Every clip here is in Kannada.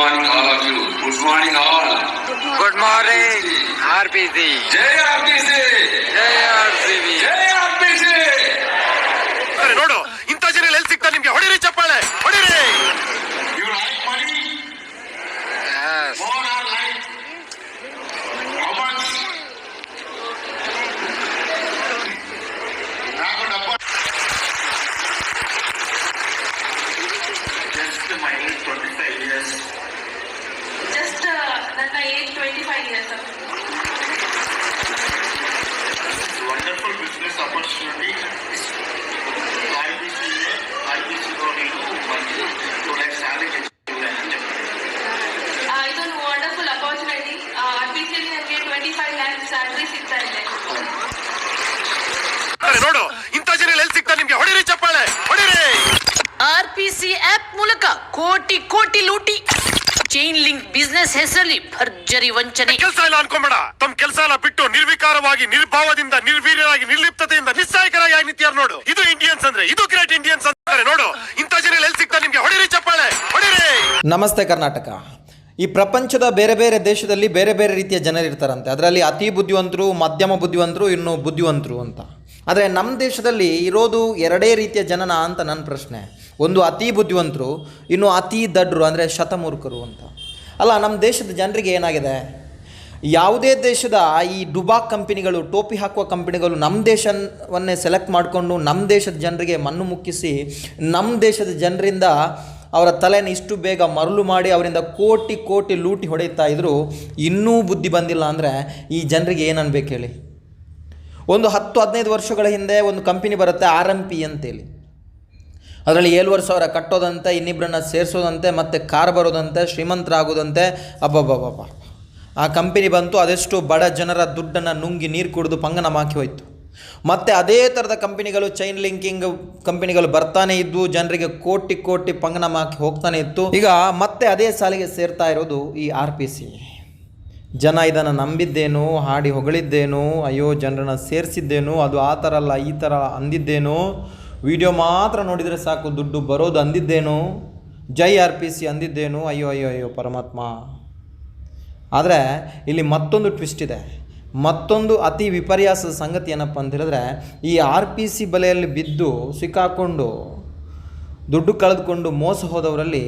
morning, all of you. Good morning, all. Good morning, RPC. Jay RPC. Jay. Wonderful business opportunity. IBC, IBC లో ಕೋಟಿ ಕೋಟಿ ಲೂಟಿ. ಚೈನ್ ಲಿಂಕ್ ಬಿಸ್ನೆಸ್ ಹೆಸರಲ್ಲಿ ಭರ್ಜರಿ ವಂಚನೆ. ಕೆಲಸ ಇಲ್ಲ ಅನ್ಕೊಂಬೇಡ. ತಮ್ಮ ಕೆಲಸ ಎಲ್ಲ ಬಿಟ್ಟು ನಿರ್ವಿಕಾರವಾಗಿ ನಿರ್ಭಾವದಿಂದ ನಿರ್ವೀರ್ಯರಾಗಿ ನಿರ್ಲಿಪ್ತತೆಯಿಂದ ನಿಸ್ಸಾಯಕರಾಗಿ ಆಗಿ ನಿಂತಿಯಾರ ನೋಡು. ಇದು ಇಂಡಿಯನ್ಸ್ ಅಂದ್ರೆ ಇದು ಗ್ರೇಟ್ ಇಂಡಿಯನ್ಸ್ ಅಂತಾರೆ ನೋಡು. ಇಂಥ ಜನ ಎಲ್ಲಿ ಸಿಗ್ತಾರೆ ನಿಮ್ಗೆ? ಹೊಡಿರಿ ಚಪ್ಪಾಳೆ. ಹೊಡಿರಿ. ನಮಸ್ತೆ ಕರ್ನಾಟಕ. ಈ ಪ್ರಪಂಚದ ಬೇರೆ ಬೇರೆ ದೇಶದಲ್ಲಿ ಬೇರೆ ಬೇರೆ ರೀತಿಯ ಜನರಿರ್ತಾರಂತೆ ಅದರಲ್ಲಿ ಅತಿ ಬುದ್ಧಿವಂತರು ಮಧ್ಯಮ ಬುದ್ಧಿವಂತರು ಇನ್ನು ಬುದ್ಧಿವಂತರು ಅಂತ. ಆದರೆ ನಮ್ಮ ದೇಶದಲ್ಲಿ ಇರೋದು ಎರಡೇ ರೀತಿಯ ಜನನ ಅಂತ ನನ್ನ ಪ್ರಶ್ನೆ. ಒಂದು ಅತಿ ಬುದ್ಧಿವಂತರು, ಇನ್ನು ಅತಿ ದಡ್ರು ಅಂದರೆ ಶತಮೂರ್ಖರು ಅಂತ. ಅಲ್ಲ ನಮ್ಮ ದೇಶದ ಜನರಿಗೆ ಏನಾಗಿದೆ? ಯಾವುದೇ ದೇಶದ ಈ ಡುಬಾಕ್ ಕಂಪನಿಗಳು, ಟೋಪಿ ಹಾಕುವ ಕಂಪನಿಗಳು ನಮ್ಮ ದೇಶವನ್ನೇ ಸೆಲೆಕ್ಟ್ ಮಾಡಿಕೊಂಡು ನಮ್ಮ ದೇಶದ ಜನರಿಗೆ ಮಣ್ಣು ಮುಕ್ಕಿಸಿ ನಮ್ಮ ದೇಶದ ಜನರಿಂದ ಅವರ ತಲೆನ ಇಷ್ಟು ಬೇಗ ಮರಳು ಮಾಡಿ ಅವರಿಂದ ಕೋಟಿ ಕೋಟಿ ಲೂಟಿ ಹೊಡೆಯುತ್ತಾ ಇದ್ದರೂ ಇನ್ನೂ ಬುದ್ಧಿ ಬಂದಿಲ್ಲ ಅಂದರೆ ಈ ಜನರಿಗೆ ಏನನ್ಬೇಕು ಹೇಳಿ? ಒಂದು ಹತ್ತು ಹದಿನೈದು ವರ್ಷಗಳ ಹಿಂದೆ ಒಂದು ಕಂಪನಿ ಬರುತ್ತೆ ಆರ್ ಎಂ ಪಿ ಅಂತೇಳಿ. ಅದರಲ್ಲಿ ಏಳುವರೆ ಸಾವಿರ ಕಟ್ಟೋದಂತೆ ಇನ್ನಿಬ್ಬರನ್ನ ಸೇರಿಸೋದಂತೆ, ಮತ್ತು ಕಾರ್ ಬರೋದಂತೆ, ಶ್ರೀಮಂತರಾಗೋದಂತೆ. ಅಬ್ಬಬ್ಬಬ್ಬ ಆ ಕಂಪನಿ ಬಂತು, ಅದೆಷ್ಟು ಬಡ ಜನರ ದುಡ್ಡನ್ನು ನುಂಗಿ ನೀರು ಕುಡಿದು ಪಂಗನ ಹಾಕಿ ಹೋಯ್ತು. ಮತ್ತು ಅದೇ ಥರದ ಕಂಪನಿಗಳು ಚೈನ್ ಲಿಂಕಿಂಗ್ ಕಂಪನಿಗಳು ಬರ್ತಾನೆ ಇದ್ವು ಜನರಿಗೆ ಕೋಟಿ ಕೋಟಿ ಪಂಗನ ಹಾಕಿ ಹೋಗ್ತಾನೆ ಇತ್ತು. ಈಗ ಮತ್ತೆ ಅದೇ ಸಾಲಿಗೆ ಸೇರ್ತಾ ಇರೋದು ಈ ಆರ್ ಪಿ ಸಿ. ಜನ ಇದನ್ನು ನಂಬಿದ್ದೇನು, ಹಾಡಿ ಹೊಗಳಿದ್ದೇನು, ಅಯ್ಯೋ, ಜನರನ್ನ ಸೇರಿಸಿದ್ದೇನು, ಅದು ಆ ಥರ ಅಲ್ಲ, ಈ ಥರ ಅಂದಿದ್ದೇನು ವಿಡಿಯೋ ಮಾತ್ರ ನೋಡಿದರೆ ಸಾಕು, ದುಡ್ಡು ಬರೋದು ಅಂದಿದ್ದೇನು? ಜೈ ಆರ್ ಪಿ ಸಿ ಅಂದಿದ್ದೇನು? ಅಯ್ಯೋ ಅಯ್ಯೋ ಅಯ್ಯೋ, ಪರಮಾತ್ಮ. ಆದರೆ ಇಲ್ಲಿ ಮತ್ತೊಂದು ಟ್ವಿಸ್ಟ್ ಇದೆ. ಮತ್ತೊಂದು ಅತಿ ವಿಪರ್ಯಾಸದ ಸಂಗತಿ ಏನಪ್ಪ ಅಂತ ಹೇಳಿದ್ರೆ ಈ ಆರ್ ಪಿ ಸಿ ಬಲೆಯಲ್ಲಿ ಬಿದ್ದು ಸಿಕ್ಕಾಕೊಂಡು, ದುಡ್ಡು ಕಳೆದುಕೊಂಡು ಮೋಸ ಹೋದವರಲ್ಲಿ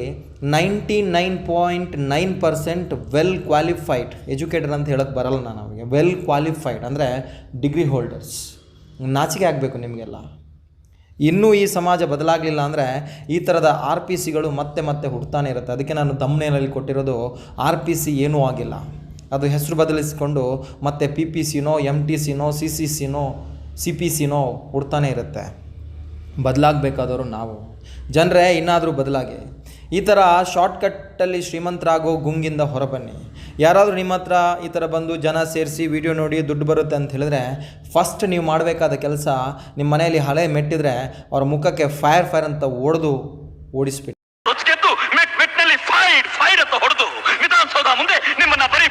ninety nine point nine percent well qualified educated ಅಂತ ಹೇಳೋಕ್ಕೆ ಬರಲ್ಲ ನಾನು ಅವರಿಗೆ. ವೆಲ್ ಕ್ವಾಲಿಫೈಡ್ ಅಂದರೆ ಡಿಗ್ರಿ ಹೋಲ್ಡರ್ಸ್. ನಾಚಿಕೆ ಆಗಬೇಕು ನಿಮಗೆಲ್ಲ. ಇನ್ನೂ ಈ ಸಮಾಜ ಬದಲಾಗಲಿಲ್ಲ ಅಂದರೆ ಈ ಥರದ ಆರ್ ಪಿ ಸಿಗಳು ಮತ್ತೆ ಮತ್ತೆ ಹುಡ್ತಾನೆ ಇರುತ್ತೆ. ಅದಕ್ಕೆ ನಾನು ತಮ್ಮನೇನಲ್ಲಿ ಕೊಟ್ಟಿರೋದು ಆರ್ ಪಿ ಸಿ ಏನೂ ಆಗಿಲ್ಲ. ಅದು ಹೆಸರು ಬದಲಿಸಿಕೊಂಡು ಮತ್ತೆ ಪಿ ಪಿ ಸಿನೋ ಎಂ ಟಿ ಸಿನೋ, ಸಿ ಸಿ ಸಿನೋ, ಸಿ ಪಿ ಸಿನೋ ಹುಡ್ತಾನೆ ಇರುತ್ತೆ. ಬದಲಾಗಬೇಕಾದವರು ನಾವು. ಜನರೇ ಇನ್ನಾದರೂ ಬದಲಾಗಿ. ಈ ಥರ ಶಾರ್ಟ್ಕಟ್ಟಲ್ಲಿ ಶ್ರೀಮಂತರಾಗೋ ಗುಂಗಿಂದ ಹೊರಬನ್ನಿ. ಯಾರಾದರೂ ನಿಮ್ಮ ಹತ್ರ ಈ ಥರ ಬಂದು ಜನ ಸೇರಿಸಿ ವಿಡಿಯೋ ನೋಡಿ ದುಡ್ಡು ಬರುತ್ತೆ ಅಂತ ಹೇಳಿದ್ರೆ ಫಸ್ಟ್ ನೀವು ಮಾಡಬೇಕಾದ ಕೆಲಸ ನಿಮ್ಮ ಮನೆಯಲ್ಲಿ ಹಳೆ ಮೆಟ್ಟಿದ್ರೆ ಅವ್ರ ಮುಖಕ್ಕೆ ಫೈರ್ ಫೈರ್ ಅಂತ ಹೊಡೆದು ಓಡಿಸ್ಬಿಟ್ಟು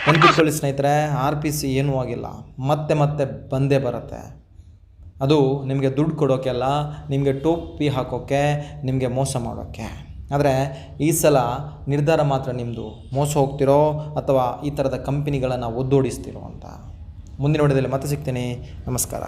ನೆನ್ಪಿಟ್ಕೊಳ್ಳಿ ಸ್ನೇಹಿತರೆ ಆರ್ ಪಿ ಸಿ ಏನೂ ಆಗಿಲ್ಲ. ಮತ್ತೆ ಮತ್ತೆ ಬಂದೇ ಬರುತ್ತೆ. ಅದು ನಿಮಗೆ ದುಡ್ಡು ಕೊಡೋಕೆ ಅಲ್ಲ ನಿಮಗೆ ಟೋಪಿ ಹಾಕೋಕ್ಕೆ ನಿಮಗೆ ಮೋಸ ಮಾಡೋಕ್ಕೆ ಆದರೆ ಈ ಸಲ ನಿರ್ಧಾರ ಮಾತ್ರ ನಿಮ್ಮದು ಮೋಸ ಹೋಗ್ತಿರೋ ಅಥವಾ ಈ ಥರದ ಕಂಪನಿಗಳನ್ನು ಒದ್ದೋಡಿಸ್ತಿರೋ ಅಂತ. ಮುಂದಿನ ಹೊಡೆದಲ್ಲಿ ಮತ್ತೆ ಸಿಗ್ತೀನಿ. ನಮಸ್ಕಾರ.